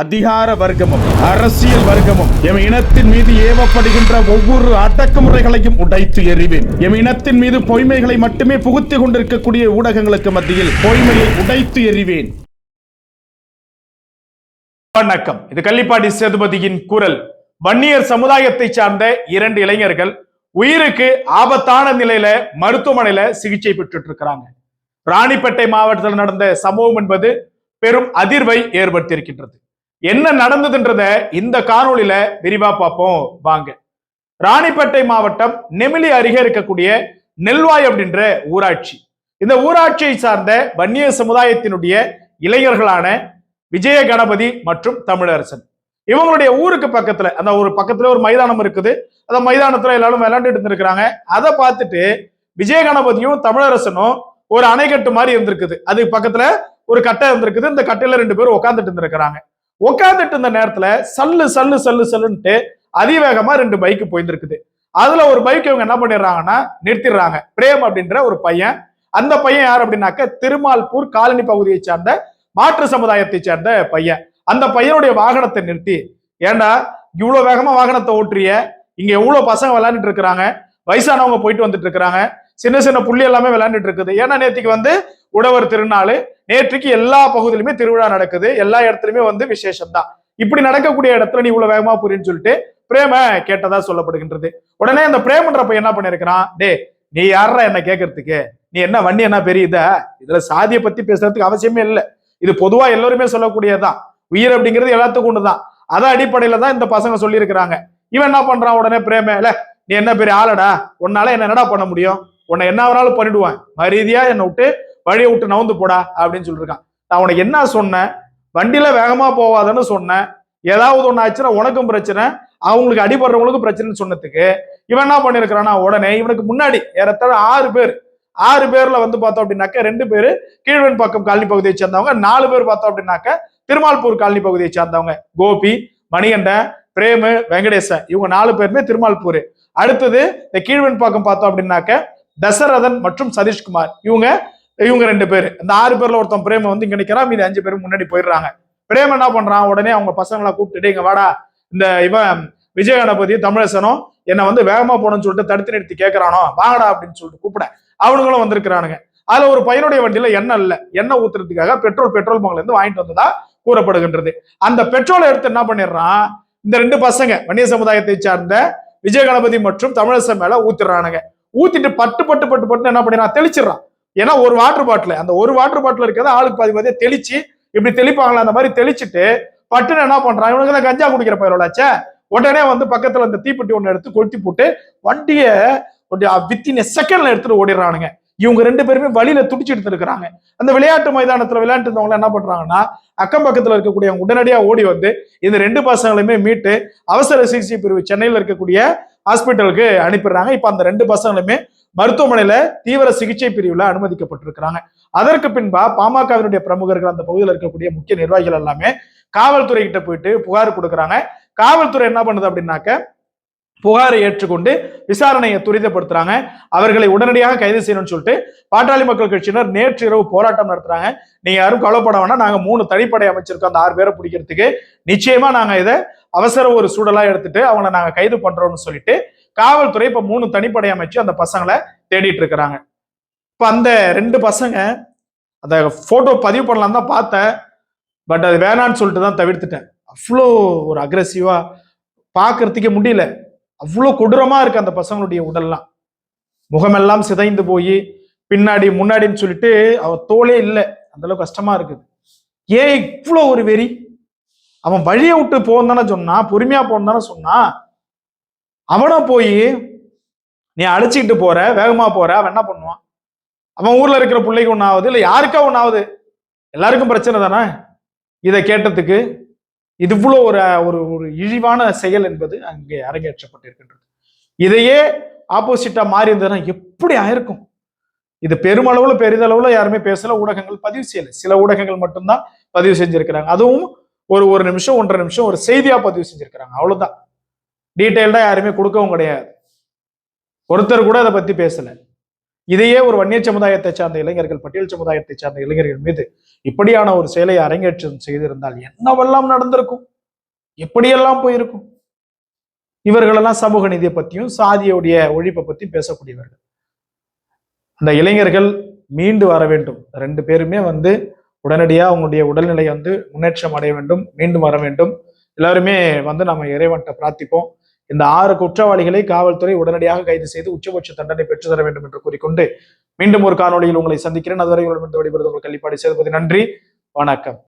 அதிகார வர்க்கமும் அரசியல் வர்க்கமும் எம் இனத்தின் மீது ஏவப்படுகின்ற ஒவ்வொரு அடக்குமுறைகளையும் உடைத்து எறிவேன். எம் இனத்தின் மீது பொய்மைகளை மட்டுமே புகுத்திக் கொண்டிருக்கக்கூடிய ஊடகங்களுக்கு மத்தியில் பொய்மையை உடைத்து எறிவேன். வணக்கம். இது கள்ளிப்பாடி சேதுபதியின் குரல். வன்னியர் சமுதாயத்தை சார்ந்த இரண்டு இளைஞர்கள் உயிருக்கு ஆபத்தான நிலையில மருத்துவமனையில சிகிச்சை பெற்றுட்டு இருக்கிறாங்க ராணிப்பேட்டை மாவட்டத்தில் நடந்த சம்பவம் என்பது பெரும் அதிர்வை ஏற்படுத்தியிருக்கின்றது. என்ன நடந்ததுன்றத இந்த காணொளியில விரிவா பார்ப்போம். வாங்க. ராணிப்பேட்டை மாவட்டம் நெமிலி அருகே இருக்கக்கூடிய நெல்வாய் அப்படின்ற ஊராட்சி. இந்த ஊராட்சியை சார்ந்த வன்னிய சமுதாயத்தினுடைய இளைஞர்களான விஜய கணபதி மற்றும் தமிழரசன். இவங்களுடைய ஊருக்கு பக்கத்துல அந்த ஒரு பக்கத்துல ஒரு மைதானம் இருக்குது. அந்த மைதானத்துல எல்லாரும் விளையாண்டுட்டு இருந்திருக்கிறாங்க. அதை பார்த்துட்டு விஜய கணபதியும் தமிழரசனும் ஒரு அணைக்கட்டு மாதிரி இருந்திருக்குது. அதுக்கு பக்கத்துல ஒரு கட்டை இருந்திருக்குது. இந்த கட்டையில ரெண்டு பேரும் உட்காந்துட்டு இருந்திருக்கிறாங்க. உட்காந்துட்டு இருந்த நேரத்துல சல்லு சல்லு சல்லு சல்லுன்ட்டு அதிவேகமா ரெண்டு பைக்கு போயிருந்திருக்குது அதுல ஒரு பைக் இவங்க என்ன பண்ணிடுறாங்கன்னா நிறுத்திடுறாங்க. பிரேம் அப்படின்ற ஒரு பையன். அந்த பையன் யார் அப்படின்னாக்க திருமால்பூர் காலனி பகுதியை சார்ந்த மாற்று சமுதாயத்தை சேர்ந்த பையன். அந்த பையனுடைய வாகனத்தை நிறுத்தி ஏண்டா இவ்வளவு வேகமா வாகனத்தை ஓட்டுறிய? இங்க எவ்வளவு பசங்க விளையாண்டுட்டு இருக்கிறாங்க? வயசானவங்க போயிட்டு வந்துட்டு இருக்கிறாங்க. சின்ன சின்ன புள்ளி எல்லாமே விளையாண்டுட்டு இருக்குது. ஏன்னா நேத்திக்கு வந்து உழவர் திருநாள் நேற்றுக்கு எல்லா பகுதியிலுமே திருவிழா நடக்குது. எல்லா இடத்துலயுமே வந்து விசேஷம் தான் இப்படி நடக்கக்கூடிய இடத்துல நீ இவ்வளவு வேகமா புரியுன்னு சொல்லிட்டு பிரேம கேட்டதா சொல்லப்படுகின்றது. உடனே அந்த பிரேமன்ற பையன் என்ன பண்ணிருக்கிறான் டே நீ யாரா என்ன கேட்கறதுக்கு நீ என்ன வண்டி என்ன பெரியதா இதுல சாதியை பத்தி பேசுறதுக்கு அவசியமே இல்லை. இது பொதுவா எல்லோருமே சொல்லக்கூடியதுதான். உயிர் அப்படிங்கிறது எல்லாத்துக்கும் ஒண்ணுதான். அத அடிப்படையில தான் இந்த பசங்க சொல்லியிருக்கிறாங்க. இவன் என்ன பண்றான் உடனே பிரேம? இல்ல நீ என்ன பெரிய ஆளடா? உன்னால என்ன என்னடா பண்ண முடியும்? உன்னை என்ன வேணாலும் பண்ணிடுவேன். மரியாதையா என்னை விட்டு வழியை விட்டு நவுந்து போடா அப்படின்னு சொல்லியிருக்கான் நான் உனக்கு என்ன சொன்னேன்? வண்டியில வேகமா போவாதன்னு சொன்னேன். ஏதாவது ஒன்று ஆச்சுன்னா உனக்கும் பிரச்சனை அவங்களுக்கு அடிபடுறவங்களுக்கும் பிரச்சனைன்னு சொன்னதுக்கு இவன் என்ன பண்ணிருக்கிறானா உடனே இவனுக்கு முன்னாடி ஏறத்தாழ ஆறு பேர் ஆறு பேர்ல வந்து பார்த்தோம் அப்படின்னாக்க ரெண்டு பேர் கீழ்வன் பக்கம் காலனி பகுதியை சேர்ந்தவங்க நாலு பேர் பார்த்தோம் அப்படின்னாக்க திருமால்பூர் காலனி பகுதியை சேர்ந்தவங்க. கோபி மணிகண்டன் பிரேமு வெங்கடேசன் இவங்க நாலு பேருமே திருமால்பூர். அடுத்தது இந்த கீழ்வன் பக்கம் பார்த்தோம் அப்படின்னாக்க தசரதன் மற்றும் சதீஷ்குமார். இவங்க இவங்க ரெண்டு பேர். இந்த ஆறு பேர்ல ஒருத்தன் பிரேம வந்து இங்க நிக்கிறான் மீதி அஞ்சு பேரும் முன்னாடி போயிடுறாங்க. பிரேம என்ன பண்றான்? உடனே அவங்க பசங்களை கூப்பிட்டுட்டு இங்க வாடா இந்த இவன் விஜய கணபதி தமிழசனும் என்னை வந்து வேகமா போனோம்னு சொல்லிட்டு தடுத்து நிறுத்தி கேட்கறானோ வாங்கடா அப்படின்னு சொல்லிட்டு கூப்பிட. அவனுங்களும் வந்திருக்கிறானுங்க. அதுல ஒரு பையனுடைய வண்டியில எண்ணெய் இல்ல. எண்ணெய் ஊத்துறதுக்காக பெட்ரோல் பெட்ரோல் பங்க்ல இருந்து வாங்கிட்டு வந்ததா கூறப்படுகின்றது. அந்த பெட்ரோலை எடுத்து என்ன பண்ணிடுறான்? இந்த ரெண்டு பசங்க வன்னிய சமுதாயத்தை சார்ந்த விஜய கணபதி மற்றும் தமிழசன் மேல ஊத்திடுறானுங்க ஊத்திட்டு பட்டு பட்டு பட்டு பட்டு என்ன பண்ணிடுறான்? தெளிச்சிடறான். ஏன்னா ஒரு வாட்டர் பாட்டில் அந்த ஒரு வாட்டர் பாட்டில் இருக்கிறத ஆளுக்கு பாதி பாதியாக தெளிச்சு இப்படி தெளிப்பாங்களா அந்த மாதிரி தெளிச்சுட்டு பட்டுன்னு என்ன பண்றான்? இவனுக்கு தான் கஞ்சா குடிக்கிற பயிரோடாச்சே உடனே வந்து பக்கத்துல அந்த தீப்பெட்டி ஒன்று எடுத்து கொளுத்தி போட்டு வண்டியை வித்தின் செகண்ட்ல எடுத்துட்டு ஓடிடுறானுங்க. இவங்க ரெண்டு பேருமே வழியில துடிச்சு எடுத்துருக்கிறாங்க அந்த விளையாட்டு மைதானத்துல விளையாட்டு இருந்தவங்க என்ன பண்றாங்கன்னா அக்கம் பக்கத்துல இருக்கக்கூடிய உடனடியா ஓடி வந்து இந்த ரெண்டு பசங்களையுமே மீட்டு அவசர சிகிச்சை பிரிவு சென்னையில இருக்கக்கூடிய ஹாஸ்பிட்டலுக்கு அனுப்பிடுறாங்க. இப்ப அந்த ரெண்டு பசங்களுமே மருத்துவமனையில தீவிர சிகிச்சை பிரிவுல அனுமதிக்கப்பட்டிருக்கிறாங்க. அதற்கு பின்பா பாமகவினுடைய பிரமுகர்கள் அந்த பகுதியில் இருக்கக்கூடிய முக்கிய நிர்வாகிகள் எல்லாமே காவல்துறை கிட்ட போயிட்டு புகார் கொடுக்குறாங்க. காவல்துறை என்ன பண்ணுது அப்படின்னாக்க புகாரை ஏற்றுக்கொண்டு விசாரணையை துரிதப்படுத்துறாங்க. அவர்களை உடனடியாக கைது செய்யணும்னு சொல்லிட்டு பாட்டாளி மக்கள் கட்சியினர் நேற்று இரவு போராட்டம் நடத்துறாங்க. நீங்க யாரும் கவலைப்பட வேணா நாங்க மூணு தனிப்படை அமைச்சிருக்கோம். அந்த ஆறு பேரை பிடிக்கிறதுக்கு. நிச்சயமா நாங்க இதை அவசர ஒரு சூழலா எடுத்துட்டு அவங்களை நாங்க கைது பண்றோம்னு சொல்லிட்டு காவல்துறை இப்ப மூணு தனிப்படை அமைச்சு அந்த பசங்களை தேடிட்டு இருக்கிறாங்க இப்ப அந்த ரெண்டு பசங்க அந்த போட்டோ பதிவு பண்ணலாம் தான் பார்த்தேன். பட் அது வேணான்னு சொல்லிட்டு தான் தவிர்த்துட்டேன். அவ்வளோ ஒரு அக்ரெசிவா பார்க்கறதுக்கே முடியல. அவ்வளோ கொடூரமா இருக்கு அந்த பசங்களுடைய உடல்லாம். முகமெல்லாம் சிதைந்து போய் பின்னாடி முன்னாடின்னு சொல்லிட்டு அவ தோலே இல்லை. அந்த அளவுக்கு கஷ்டமா இருக்குது ஏன் இவ்வளோ ஒரு வெறி? அவன் வழியை விட்டு போன்னு தானே சொன்னா பொறுமையா போன்னு தானே சொன்னா அவனை போய் நீ அழைச்சிக்கிட்டு போற வேகமா போற. அவன் என்ன பண்ணுவான்? அவன் ஊர்ல இருக்கிற பிள்ளைக்கு ஒன்றாவது இல்லை யாருக்கா ஒன்றாவது எல்லாருக்கும் பிரச்சனை தானே? இதை கேட்டதுக்கு இது இவ்வளோ ஒரு ஒரு ஒரு இழிவான செயல் என்பது அங்கே அரங்கேற்றப்பட்டிருக்கின்றது. இதையே ஆப்போசிட்டா மாறி இருந்ததுன்னா எப்படி ஆயிருக்கும்? இது பெருமளவுல பெரிதளவுல யாருமே பேசல ஊடகங்கள் பதிவு செய்யலை. சில ஊடகங்கள் மட்டும்தான் பதிவு செஞ்சிருக்கிறாங்க. அதுவும் ஒரு ஒரு நிமிஷம் ஒன்றரை நிமிஷம் ஒரு செய்தியா பதிவு செஞ்சிருக்கிறாங்க. அவ்வளவுதான். டீட்டெயில்டாக யாருமே கொடுக்கவும் கிடையாது. ஒருத்தர் கூட அதை பற்றி பேசலை. இதையே ஒரு வன்னிய சமுதாயத்தை சார்ந்த இளைஞர்கள் பட்டியல் சமுதாயத்தை சார்ந்த இளைஞர்கள் மீது இப்படியான ஒரு செயலை அரங்கேற்றம் செய்திருந்தால் என்னவெல்லாம் நடந்திருக்கும்? எப்படியெல்லாம் போயிருக்கும்? இவர்களெல்லாம் சமூக நீதியை பற்றியும் சாதியுடைய ஒழிப்பை பற்றியும் பேசக்கூடியவர்கள். அந்த இளைஞர்கள் மீண்டு வர வேண்டும். ரெண்டு பேருமே வந்து உடனடியாக அவங்களுடைய உடல்நிலை வந்து முன்னேற்றம் அடைய வேண்டும் மீண்டும் வர வேண்டும். எல்லாருமே வந்து நம்ம இறைவன்கிட்ட பிரார்த்திப்போம். இந்த ஆறு குற்றவாளிகளை காவல்துறை உடனடியாக கைது செய்து உச்சபட்ச தண்டனை பெற்று தர வேண்டும் என்று கூறிக்கொண்டு மீண்டும் ஒரு காணொலியில் உங்களை சந்திக்கிறேன். அதுவரை உங்களிடம் விடைபெறுவது உங்கள் கள்ளிப்பாடி சேதுபதி. நன்றி. வணக்கம்.